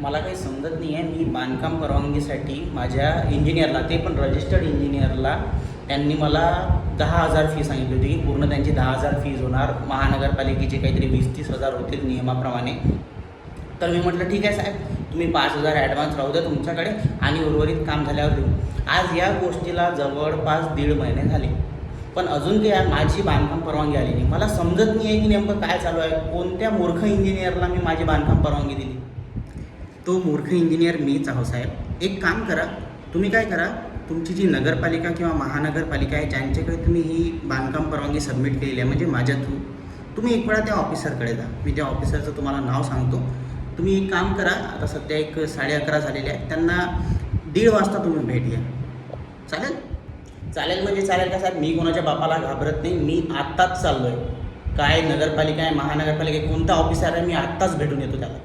मला काही समजत नाही आहे. मी बांधकाम परवानगीसाठी माझ्या इंजिनियरला ते पण रजिस्टर्ड इंजिनियरला त्यांनी मला दहा हजार फी सांगितली होती की पूर्ण त्यांची दहा हजार फीज होणार. महानगरपालिकेचे काहीतरी वीस तीस हजार होतील नियमाप्रमाणे. तर मी म्हटलं ठीक आहे साहेब तुम्ही पाच हजार ॲडव्हान्स राहू द्या तुमच्याकडे आणि उर्वरित काम झाल्यावर देऊ. आज या गोष्टीला जवळपास दीड महिने झाले. पण अजून काही माझी बांधकाम परवानगी आली नाही. मला समजत नाही आहे की नेमकं काय चालू आहे. कोणत्या मूर्ख इंजिनियरला मी माझी बांधकाम परवानगी दिली? तो मूर्ख इंजिनियर मीच आहो साहेब. एक काम करा तुम्ही काय करा तुमची जी नगरपालिका किंवा महानगरपालिका आहे ज्यांच्याकडे तुम्ही ही बांधकाम परवानगी सबमिट केलेली आहे म्हणजे माझ्या थ्रू तुम्ही एक वेळा त्या ऑफिसरकडे जा. मी त्या ऑफिसरचं तुम्हाला नाव सांगतो. तुम्ही एक काम करा आता सध्या एक साडे अकरा झालेले आहे त्यांना दीड वाजता तुम्ही भेट घ्या. चालेल? चालेल म्हणजे चालेल का साहेब? मी कोणाच्या बापाला घाबरत नाही मी आत्ताच चाललो आहे काय नगरपालिका आहे महानगरपालिका आहे कोणता ऑफिसर आहे मी आत्ताच भेटून येतो त्याला.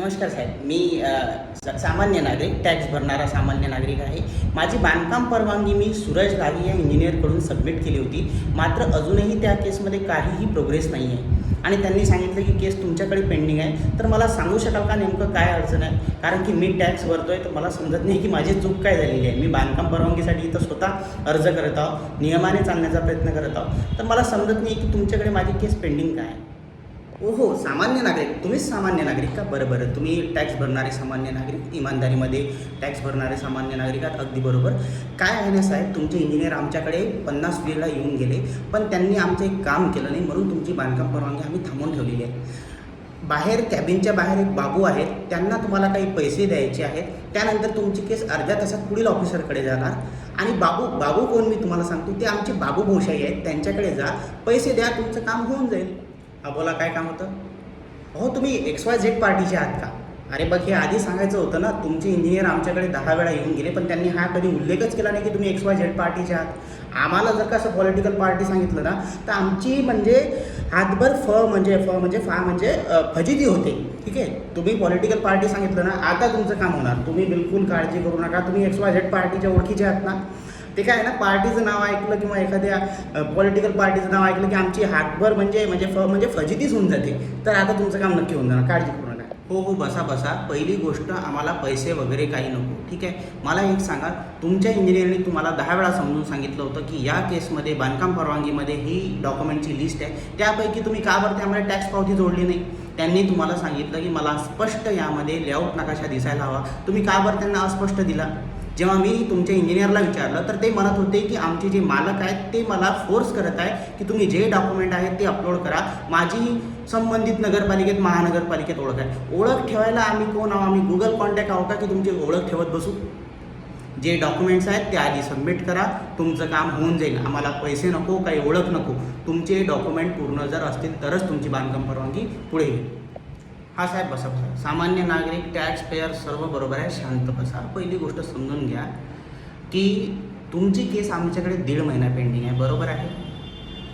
नमस्कार साहेब. मी स- सामान्य नागरिक टॅक्स भरणारा सामान्य नागरिक आहे. माझी बांधकाम परवानगी मी सूरज लागी या इंजिनियरकडून सबमिट केली होती. मात्र अजूनही त्या केसमध्ये काहीही प्रोग्रेस नाही आहे. आणि त्यांनी सांगितलं की केस तुमच्याकडे पेंडिंग आहे. तर मला सांगू शकाल का नेमकं काय अडचण आहे? कारण की मी टॅक्स भरतो आहे तर मला समजत नाही की माझी चूक काय झालेली आहे. मी बांधकाम परवानगीसाठी इथं स्वतः अर्ज करत आहो नियमाने चालण्याचा प्रयत्न करत आहो तर मला समजत नाही की तुमच्याकडे माझी केस पेंडिंग काय आहे. हो हो सामान्य नागरिक. तुम्हीच सामान्य नागरिक का? बरं बरं. तुम्ही टॅक्स भरणारे सामान्य नागरिक इमानदारीमध्ये टॅक्स भरणारे सामान्य नागरिक आहात अगदी बरोबर. काय आहे ना साहेब तुमचे इंजिनियर आमच्याकडे पन्नास वेळेला येऊन गेले पण त्यांनी आमचं एक काम केलं नाही म्हणून तुमची बांधकाम परवानगी आम्ही थांबवून ठेवलेली आहे. बाहेर कॅबिनच्या बाहेर एक बाबू आहेत त्यांना तुम्हाला काही पैसे द्यायचे आहेत त्यानंतर तुमची केस अर्ध्या तासात पुढील ऑफिसरकडे जाणार. आणि बाबू बाबू कोण मी तुम्हाला सांगतो ते आमचे बाबू भोशाई आहेत त्यांच्याकडे जा पैसे द्या तुमचं काम होऊन जाईल. हा बोला काय काम होतं? हो तुम्ही एक्स वाय झेड पार्टीचे आहात का? अरे बघ हे आधी सांगायचं होतं ना तुमचे इंजिनियर आमच्याकडे दहा वेळा येऊन गेले पण त्यांनी हा कधी उल्लेखच केला नाही की तुम्ही एक्स वाय झेड पार्टीचे आहात. आम्हाला जर का असं पॉलिटिकल पार्टी सांगितलं ना तर आमची म्हणजे हातभर फ म्हणजे फ म्हणजे फा म्हणजे फजिती होते. ठीक आहे? तुम्ही पॉलिटिकल पार्टी सांगितलं ना आता तुमचं काम होणार. तुम्ही बिलकुल काळजी करू नका. तुम्ही एक्स वाय झेड पार्टीच्या ओळखीचे आहात ना. ते काय आहे ना पार्टीचं नाव ऐकलं किंवा एखाद्या पॉलिटिकल पार्टीचं नाव ऐकलं की आमची हातभर म्हणजे म्हणजे फ म्हणजे फजितीच होऊन जाते. तर आता तुमचं काम नक्की होऊन जाणार. काळजी करू नका. हो हो बसा बसा. पहिली गोष्ट आम्हाला पैसे वगैरे काही नको. ठीक आहे? मला एक सांगा. तुमच्या इंजिनिअरने तुम्हाला दहा वेळा समजून सांगितलं होतं की या केसमध्ये बांधकाम परवानगीमध्ये ही डॉक्युमेंटची लिस्ट आहे. त्यापैकी तुम्ही का बरं त्यामध्ये टॅक्स पावती जोडली नाही? त्यांनी तुम्हाला सांगितलं की मला स्पष्ट यामध्ये लेआउट नकाशा दिसायला हवा. तुम्ही का बरं त्यांना अस्पष्ट दिला? जेव्हा मी तुमच्या इंजिनियरला विचारलं तर ते म्हणत होते की आमचे जे मालक आहेत ते मला फोर्स करत आहे की तुम्ही जे डॉक्युमेंट आहेत ते अपलोड करा. माझी संबंधित नगरपालिकेत महानगरपालिकेत ओळख आहे. ओळख ठेवायला आम्ही कोण आहोत आम्ही गुगल कॉन्टॅक्ट आहो का की तुमची ओळख ठेवत बसू? जे डॉक्युमेंट्स आहेत ते आधी सबमिट करा. तुमचं काम होऊन जाईल. आम्हाला पैसे नको काही ओळख नको. तुमचे डॉक्युमेंट पूर्ण जर असतील तरच तुमची बांधकाम परवानगी पुढे येईल. हा साहेब बसा बसा सामान्य नागरिक टॅक्स पेअर सर्व बरोबर आहे शांत बसा. पहिली गोष्ट समजून घ्या की तुमची केस आमच्याकडे दीड महिना पेंडिंग आहे बरोबर आहे?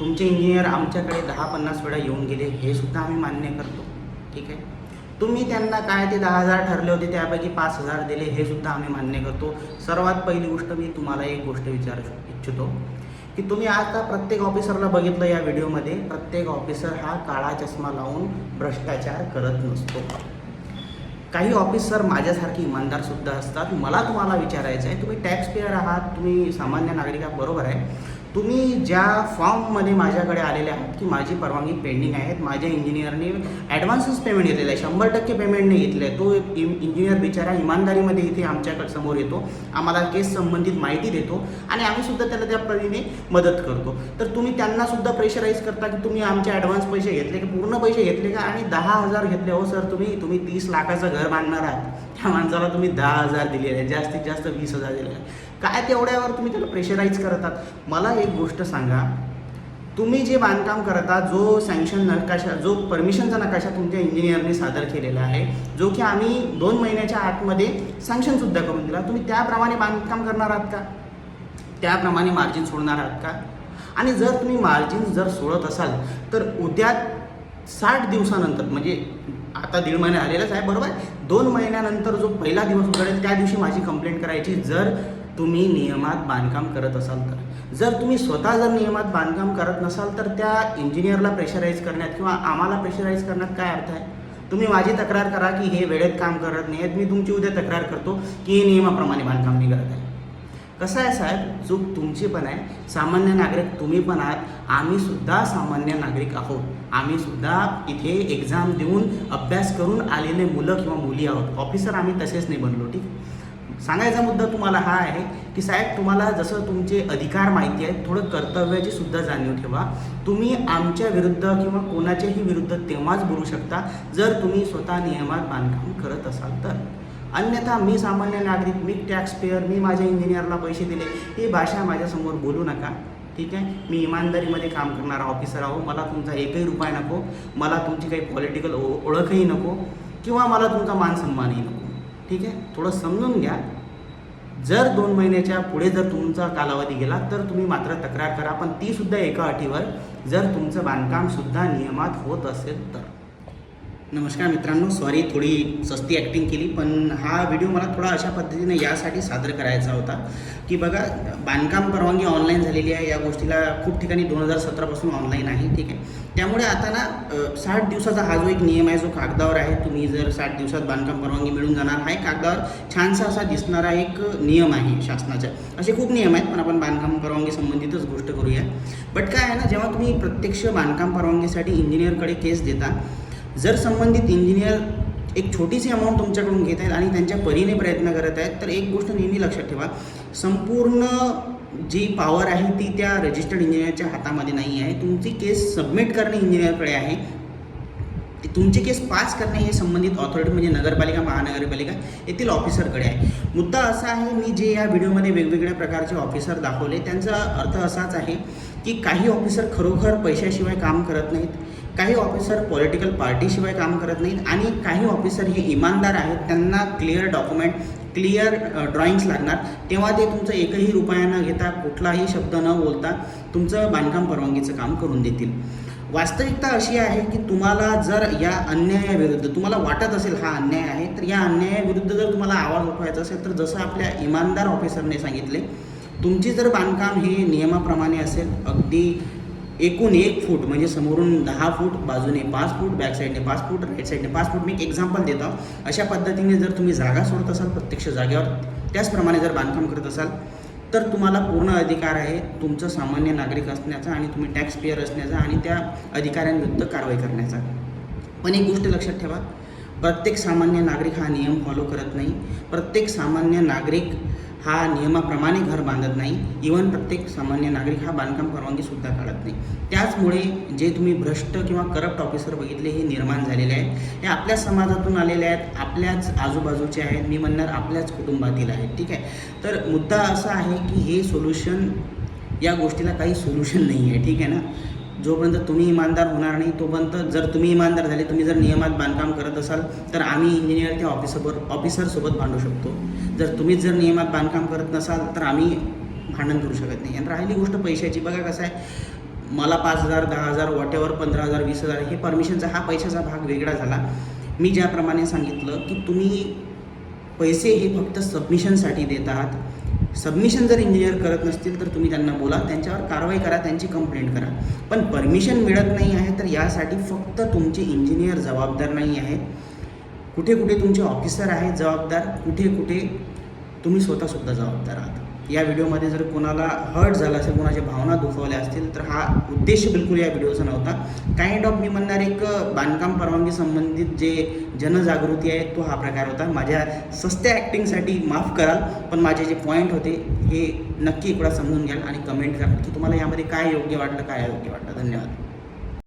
तुमचे इंजिनियर आमच्याकडे दहा पन्नास वेळा येऊन गेले हे सुद्धा आम्ही मान्य करतो. ठीक आहे? तुम्ही त्यांना काय ते दहा हजार ठरले होते त्यापैकी पाच हजार दिले हे सुद्धा आम्ही मान्य करतो. सर्वात पहिली गोष्ट मी तुम्हाला एक गोष्ट विचारू इच्छितो. की तुम्ही आता प्रत्येक ऑफिसरला बघितलं या व्हिडिओमध्ये प्रत्येक ऑफिसर हा काळा चष्मा लावून भ्रष्टाचार करत नसतो. काही ऑफिसर माझ्यासारखे इमानदारसुद्धा असतात. मला तुम्हाला विचारायचं आहे तुम्ही टॅक्स पेअर आहात तुम्ही सामान्य नागरिक आहात बरोबर आहे. तुम्ही ज्या फॉर्ममध्ये माझ्याकडे आलेले आहात की माझी परवानगी पेंडिंग आहेत माझ्या इंजिनियरने ॲडव्हान्सच पेमेंट घेतलेलं आहे शंभर टक्के पेमेंट नाही घेतलं आहे तो इंजिनियर बिचारा इमानदारीमध्ये इथे आमच्याकडे समोर येतो आम्हाला केस संबंधित माहिती देतो आणि आम्हीसुद्धा त्याला त्या परीने मदत करतो. तर तुम्ही त्यांनासुद्धा प्रेशराईज करता की तुम्ही आमचे ॲडव्हान्स पैसे घेतले की पूर्ण पैसे घेतले का? आणि दहा हजार घेतले. हो सर तुम्ही तुम्ही तीस लाखाचं घर बांधणार आहात. त्या माणसाला तुम्ही दहा हजार दिलेले आहे जास्तीत जास्त वीस हजार दिले आहे काय तेवढ्यावर तुम्ही त्याला प्रेशराईज करतात? मला एक गोष्ट सांगा. तुम्ही जे बांधकाम करता जो सँक्शन नकाशा जो परमिशनचा नकाशा तुमच्या इंजिनियरने सादर केलेला आहे जो की आम्ही दोन महिन्याच्या आतमध्ये सँक्शनसुद्धा करून दिला तुम्ही त्याप्रमाणे बांधकाम करणार आहात का? त्याप्रमाणे मार्जिन सोडणार आहात का? आणि जर तुम्ही मार्जिन जर सोडत असाल तर उद्या साठ दिवसानंतर म्हणजे आता दीड महिने आलेलाच आहे बरोबर? दोन महिन्यानंतर जो पहिला दिवस उघडेल त्या दिवशी माझी कंप्लेंट करायची जर तुम्ही नियमात बांधकाम करत असाल तर. जर तुम्ही स्वतः जर नियमात बांधकाम करत नसाल तर त्या इंजिनियरला प्रेशराईज करण्यात किंवा आम्हाला प्रेशराईज करण्यात काय अर्थ आहे? तुम्ही माझी तक्रार करा की हे वेळेत काम करत नाही आहेत मी तुमची उद्या तक्रार करतो की हे नियमाप्रमाणे बांधकाम नाही करत आहे. कसं आहे साहेब? चूक तुमची पण आहे. सामान्य नागरिक तुम्ही पण आहात. आम्ही सुद्धा सामान्य नागरिक आहोत. आम्ही सुद्धा इथे एक्झाम देऊन अभ्यास करून आलेले मुलं किंवा मुली आहोत. ऑफिसर आम्ही तसेच नाही बनलो ठीक सांगायचा मुद्दा तुम्हाला हा आहे की साहेब तुम्हाला जसं तुमचे अधिकार माहिती आहेत थोडं कर्तव्याची सुद्धा जाणीव ठेवा. तुम्ही आमच्या विरुद्ध किंवा कोणाच्याही विरुद्ध तेव्हाच बोलू शकता. जर तुम्ही स्वतः नियमात बांधकाम करत असाल तर. अन्यथा मी सामान्य नागरिक मी टॅक्स पेअर मी माझ्या इंजिनियरला पैसे दिले ही भाषा माझ्यासमोर बोलू नका. ठीक आहे? मी इमानदारीमध्ये काम करणारा ऑफिसर आहो. मला तुमचा एकही रुपया नको. मला तुमची काही पॉलिटिकल ओळखही नको. किंवा मला तुमचा मान सन्मानही नको. ठीक आहे? थोडं समजून घ्या. जर दोन महिन्याच्या पुढे जर तुमचा कालावधी गेला तर तुम्ही मात्र तक्रार करा. पण तीसुद्धा एका अटीवर. जर तुमचं बांधकामसुद्धा नियमात होत असेल तर. नमस्कार मित्रांनो सॉरी थोडी सस्ती ॲक्टिंग केली पण हा व्हिडिओ मला थोडा अशा पद्धतीने यासाठी सादर करायचा होता की बघा बांधकाम परवानगी ऑनलाईन झालेली आहे या गोष्टीला खूप ठिकाणी दोन हजार सतरापासून ऑनलाईन आहे ठीक आहे. त्यामुळे आता ना साठ दिवसाचा हा जो एक नियम आहे जो कागदावर आहे तुम्ही जर साठ दिवसात बांधकाम परवानगी मिळून जाणार हा एक कागदावर छानसा असा दिसणारा एक नियम आहे शासनाचा. असे खूप नियम आहेत पण आपण बांधकाम परवानगी संबंधितच गोष्ट करूया. बट काय आहे ना जेव्हा तुम्ही प्रत्यक्ष बांधकाम परवानगीसाठी इंजिनियरकडे केस देता जर संबंधित इंजिनियर एक छोटीशी अमाऊंट तुमच्याकडून घेत आहेत आणि त्यांच्या परीने प्रयत्न करत आहेत तर एक गोष्ट नेहमी लक्षात ठेवा. संपूर्ण जी पॉवर आहे ती त्या रजिस्टर्ड इंजिनियरच्या हातामध्ये नाही आहे. तुमची केस सबमिट करणे इंजिनियरकडे आहे. तुमचे तुमची केस पास करणे हे संबंधित ऑथॉरिटी म्हणजे नगरपालिका महानगरपालिका येथील ऑफिसरकडे आहे. मुद्दा असा आहे मी जे या व्हिडिओमध्ये वेगवेगळ्या प्रकारचे ऑफिसर दाखवले त्यांचा अर्थ असाच आहे की काही ऑफिसर खरोखर पैशाशिवाय काम करत नाहीत. काही ऑफिसर पॉलिटिकल पार्टीशिवाय काम करत नाहीत आणि काही ऑफिसर हे इमानदार आहेत त्यांना क्लिअर डॉक्युमेंट क्लिअर ड्रॉइंग्स लागणार. तेव्हा ते तुमचं एकही रुपया न घेता कुठलाही शब्द न बोलता तुमचं बांधकाम परवानगीचं काम करून देतील. वास्तविकता अशी आहे की तुम्हाला जर या अन्यायाविरुद्ध तुम्हाला वाटत असेल हा अन्याय आहे तर या अन्यायाविरुद्ध जर तुम्हाला आवाज उठवायचा असेल तर जसं आपल्या इमानदार ऑफिसरने सांगितले तुमची जर बांधकाम हे नियमाप्रमाणे असेल अगदी एकूण एक फूट म्हणजे समोरून दहा फूट बाजूने पाच फूट बॅक साईडने पाच फूट राईट साईडने पाच फूट. मी एक एक्झाम्पल देतो. अशा पद्धतीने जर तुम्ही जागा सोडत असाल प्रत्यक्ष जागेवर त्याचप्रमाणे जर बांधकाम करत असाल तर तुम्हाला पूर्ण अधिकार आहे तुमचं सामान्य नागरिक असण्याचा आणि तुम्ही टॅक्स पेअर असण्याचा आणि त्या अधिकाऱ्यांविरुद्ध कारवाई करण्याचा. पण एक गोष्ट लक्षात ठेवा. प्रत्येक सामान्य नागरिक हा नियम फॉलो करत नाही. प्रत्येक सामान्य नागरिक हा नियमाप्रमाणे घर बांधत नाही. इवन प्रत्येक सामान्य नागरिक हा बांधकाम परवानगीसुद्धा काढत नाही. त्याचमुळे जे तुम्ही भ्रष्ट किंवा करप्ट ऑफिसर बघितले हे निर्माण झालेले आहेत. हे आपल्याच समाजातून आलेले आहेत. आपल्याच आजूबाजूचे आहेत. मी म्हणणार आपल्याच कुटुंबातील आहेत. ठीक आहे? तर मुद्दा असा आहे की हे सोल्युशन या गोष्टीला काही सोल्युशन नाही आहे. ठीक आहे ना? जोपर्यंत तुम्ही इमानदार होणार नाही तोपर्यंत जर तुम्ही इमानदार झाले तुम्ही जर नियमात बांधकाम करत असाल तर आम्ही इंजिनियर त्या ऑफिसर ऑफिसरसोबत भांडू शकतो. जर तुम्हीच जर नियमात बांधकाम करत नसाल तर आम्ही भांडण करू शकत नाही. आणि राहिली गोष्ट पैशाची. बघा कसं आहे. मला पाच हजार दहा हजार वॉटेवर पंधरा हजार वीस हजार हे परमिशनचा हा पैशाचा भाग वेगळा झाला. मी ज्याप्रमाणे सांगितलं की तुम्ही पैसे हे फक्त सबमिशनसाठी देत आहात. सबमिशन जर इंजिनियर करत नसतील तर तुम्ही त्यांना बोला त्यांच्यावर कारवाई करा त्यांची कंप्लेंट करा. पण परमिशन मिळत नाही आहे तर यासाठी फक्त तुमचे इंजिनियर जबाबदार नाही आहेत कुठे कुठे तुमचे ऑफिसर आहेत जबाबदार कुठे कुठे तुम्ही स्वतःसुद्धा जबाबदार आहात. या व्हिडिओमध्ये जर कोणाला हर्ट झाला असेल कोणाच्या भावना दुखवल्या असतील तर हा उद्देश बिलकुल या व्हिडिओचा नव्हता. काइंड ऑफ मी म्हणणार एक बांधकाम परवानगी संबंधित जे जनजागृती आहे तो हा प्रकार होता. माझ्या सस्त्या ॲक्टिंगसाठी माफ कराल पण माझे जे पॉईंट होते हे नक्की इकडं समजून घ्याल आणि कमेंट करा. की तुम्हाला यामध्ये काय योग्य वाटलं काय अयोग्य वाटलं? धन्यवाद.